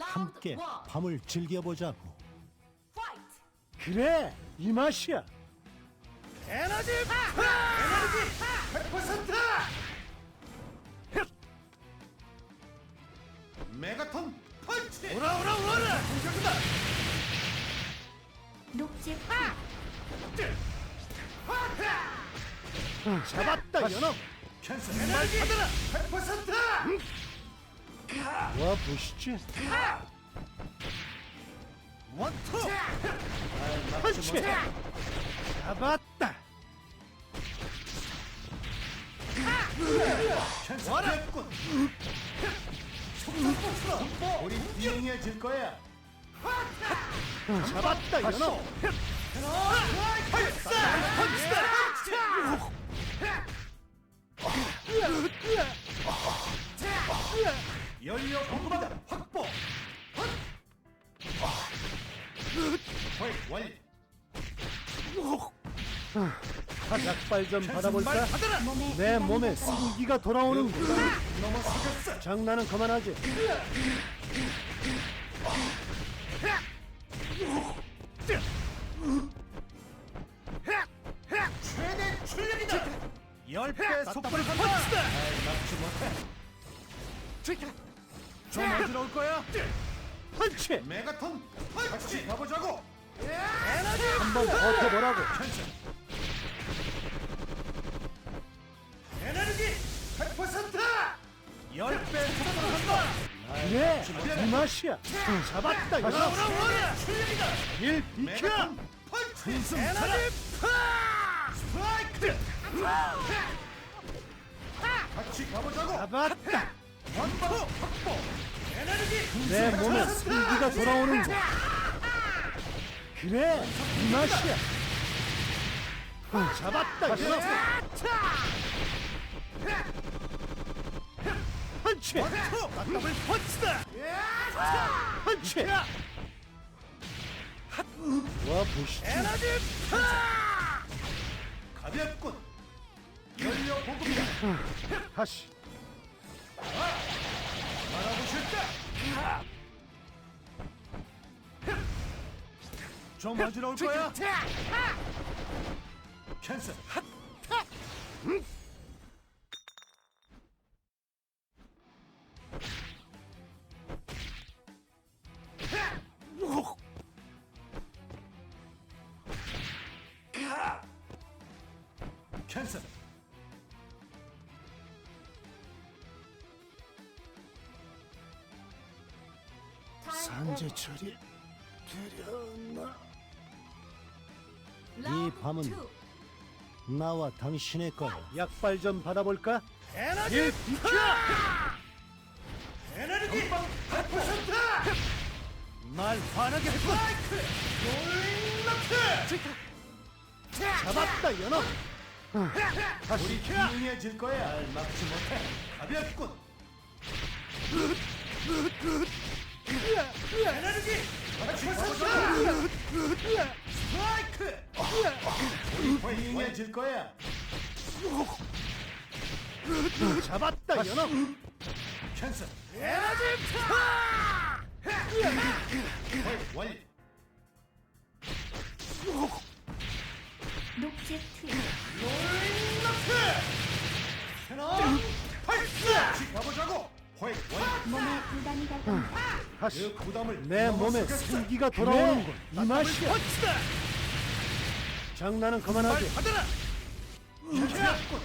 함께 밤을 즐겨보자고. 그래 이 맛이야 에너지 파! 에너지 100%! 메가톤 펀치! 오라 오라 오라 공격이다! 녹지 파! 잡았다 연어 캔슬 에너지 받아라! 100%! 와 보시지 원투! 펀치! 잡았다! 됐군! 속상포처럼 우리 비행해질 거야! 잡았다 연어 연료 공급이다! 확보! 거의 완료! 약발 좀 받아볼까? 받아라! 내 몸에 승기가 돌아오는 군 넘어서겠어! 장난은 그만하지 좀 어지러울 거야? 펀치! 메가톤 펀치! 가보자고! 한번 버텨보라고! 에너지! 100%! 열배 속도로 간다! 그래 이 맛이야. 잡았다 연어 출력이다! 일 비켜! 펀치! 에너지! 스트라이크! 같이 가보자고! 잡았다. 원투 확보! 내 몸에 승기가 돌아오는군 그래 이 맛이야. 잡았다 펀치 더블 펀치다! 펀치 와 보시지. 가볍군! 연료 보급이다! 다시 알아보실까? 좀 어지러울 거야? 캔슬! 캔 산재 처리 되려나 이 밤은 나와 당신의 거야. 약발 좀 받아볼까? 에너지! 일 비켜 에너지! 100%! 날 화나게 했군 롤링너트! 잡았다 연어 다시 우리 흉해질 거야. 날 막지 못해. 가볍군. 에너지! 100%! 스트라이크! 우리 흉해질 거야. 잡았다 연어 캔슬. 에너지 완료. 녹지 트윈 롤링너트! 캐논 발사! 같이 가보자고. 거의 완료. 다시 그 부담을 내 몸에 넘어서겠어. 승기가 돌아오는 군 이 펀치다! 장난은 받아라! 캔슬했군.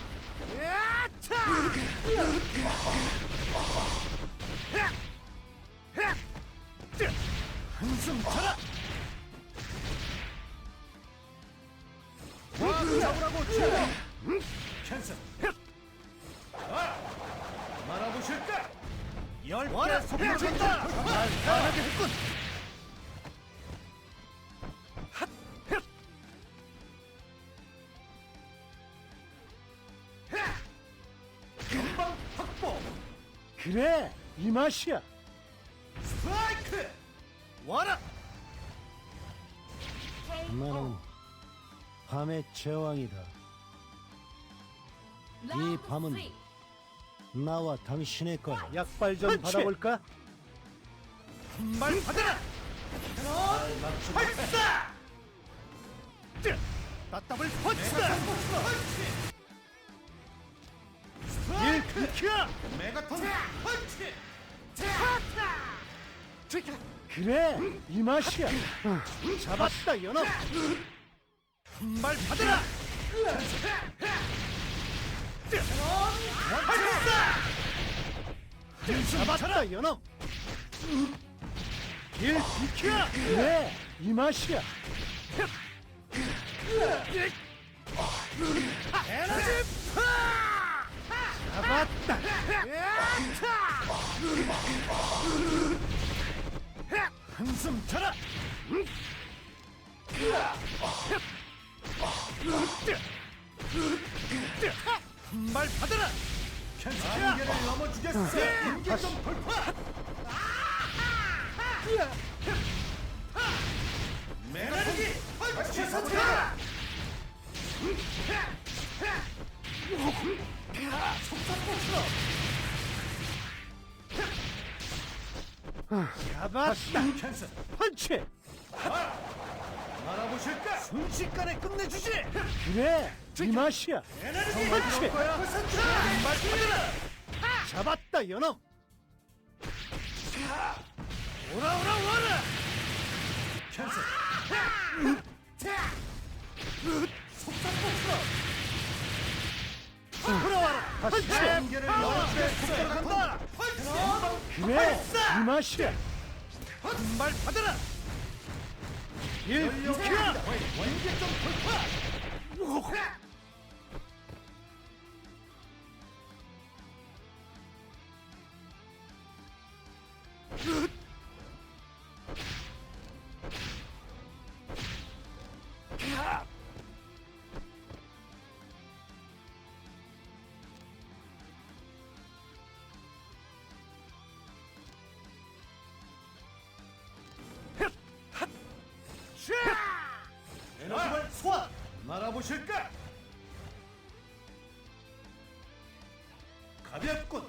한숨 쳐라! 와, 잡으라고 치워! 간다! 날 화나게 했군! 확보! 그래 이 맛이야 스트라이크! 와라! 나는 밤의 제왕이다. 이 밤은 나와 당신의 거야. 약발 좀 펀치! 받아볼까? 한발 받아라! 발사! 따따블 펀치다! 일 극히야 메가톤 펀치! 그래 이 맛이야. 잡았다 연어! 한발 받아라 잡았다 연어. 일 비키야 그래 이 맛이야. 에너지 파 잡았다. 한숨 쳐라 한발 받아라! 안개를 넘어주겠어. 인계점 돌파. 메가톤 펀치 사차 잡았다. 캔슬 펀치. 알아보실까? 순식간에 끝내주지! 그래 이 맛이야. 받아라 잡았다 연어. 오라 오라 오라 돌아와라 그래 이 맛이야. 한발 받아라. 일 열려라 비키야 원계점 돌파 에너지를 소환 말아보실까 가볍군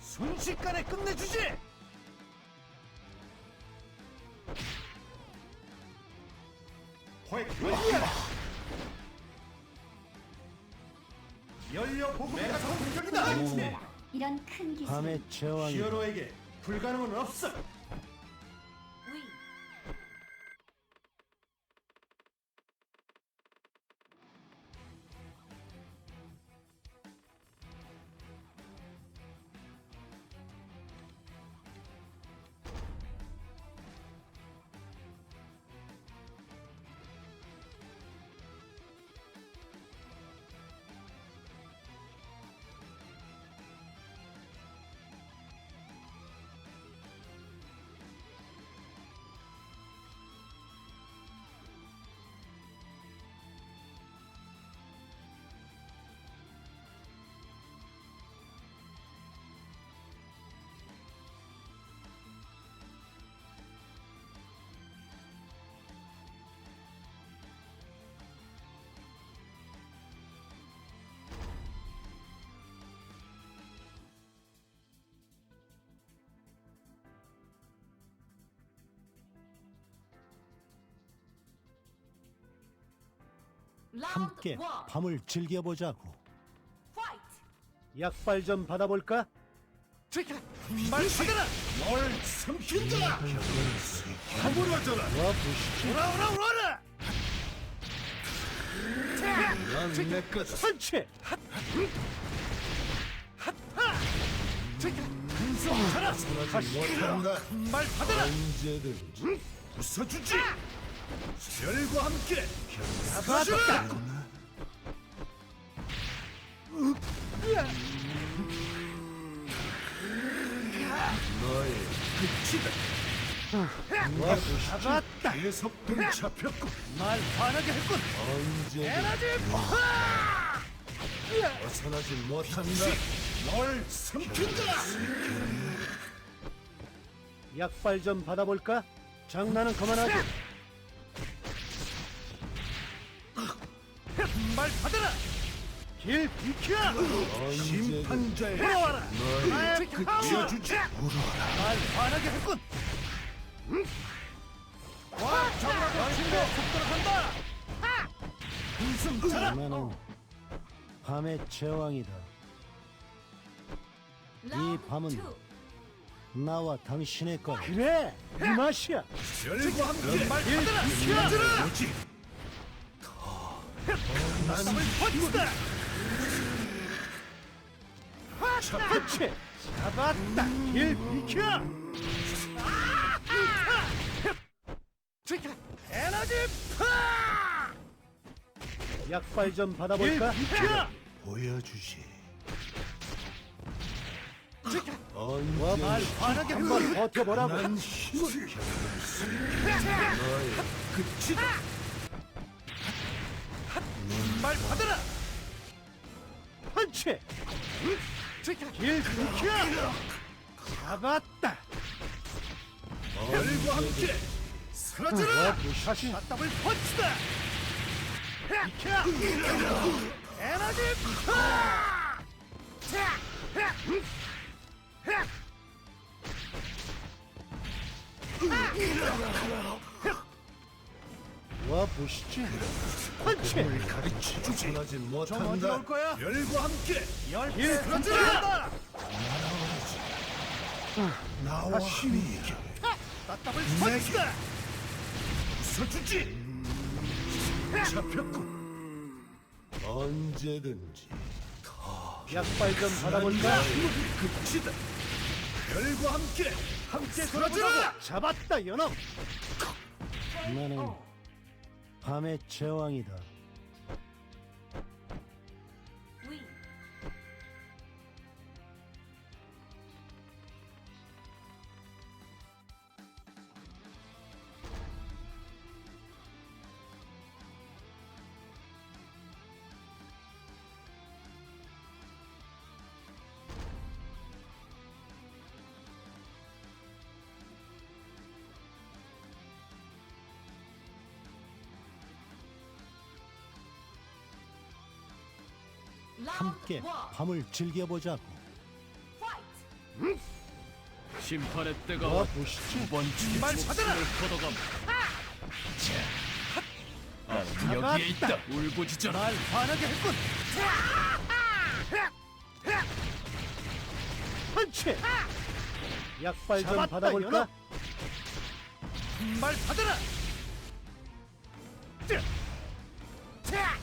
순식간에 끝내주지 큰 기술 밤의 제왕이 히어로에게 불가능은 없어 함께 밤을 즐겨보자고. 약발 좀 받아볼까? 한발 받아라! 널 삼킨다! 가물어져라 와 보시지 오라 오라 오라 넌내 거다 펀치 한숨 쳐라 못한다. 한발 받아라! 언제든지. 부숴주지 별과 함께 잡았다. 너의 끝이다. 잡았다 계속금 잡혔고 말 화나게 했군. 언제 에너지 벗어나지 못한다. 널 삼킨다. 약발 좀 받아볼까? 장난은 그만하고 말 받아라. 길 비켜 심판자의 돌아와라 나의 그 파워 지어주지. 날 화나게 했군. 와, 잡으라고 친구 속도로 간다. 웃음 차라. 나는 밤의 제왕이다. 라운드 밤은 투. 나와 당신의 것. 그래 이 맛이야 별과 함께 말 받아라. 비켜 난을 버티다. 그렇지 잡았다 길 비켜 에너지 파! 약발 좀길 받아볼까 비켜! 보여주시. 말 화나게 한번 버텨보라고 난 힘을 너의 끝이다. 말 받아라. 펀치 길 비켜 잡았다 별과 함께 사라져라. 다시 답답을 펀치다. 비켜. 에너지 파! 와 보시지 가르치 주지. 하지 못한다. 올 거야? 별과 함께 열개 길 사라져라. 나와 다시. 함께 답답을 펀치다. 웃어주지. 잡혔군. 언제든지 약발 좀 받아볼까 끝이다. 별과 함께 함께. 돌아보자고 잡았다 연옥 나는 밤의 제왕이다. 함께. 밤을 즐겨보자고. 파이트. 심판의 때가 와와 보시지 두번 죽이 말 받아라. 걷어감. 아, 여기에 있다. 울부짖어라. 날 화나게 했군. 펀치 약발 좀 잡았다, 받아볼까. 말 받아라.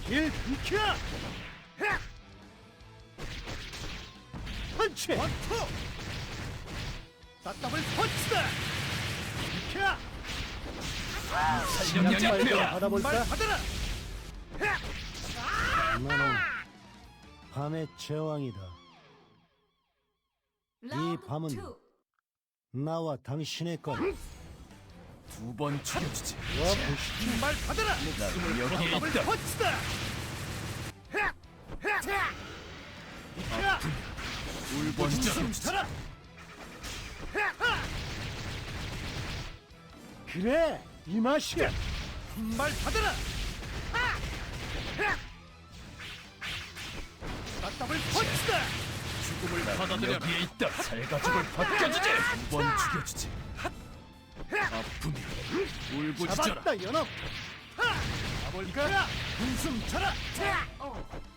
길 비켜 원투. 답답을 펀치다. 약발 좀 필요하. 말 받아볼까 받아라. 나는 밤의 제왕이다. 라운드 밤은 투. 나와 당신의 것. 두 번 죽여주지. 와 보시지 말 받아라. 여기에 답을 있다. 펀치다. 비켜. 차라. 그래 이 맛이야 말 받아라. 답답을 펀치다. 죽음을 받아들여. 여기에 있다. 살가죽을 벗겨주지. 두 번 죽여주지. 아픔이 울부짖어라. 잡았다? 웃음 차라. 오. 위. 나는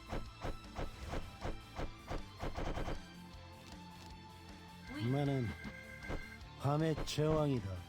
밤의 제왕이다.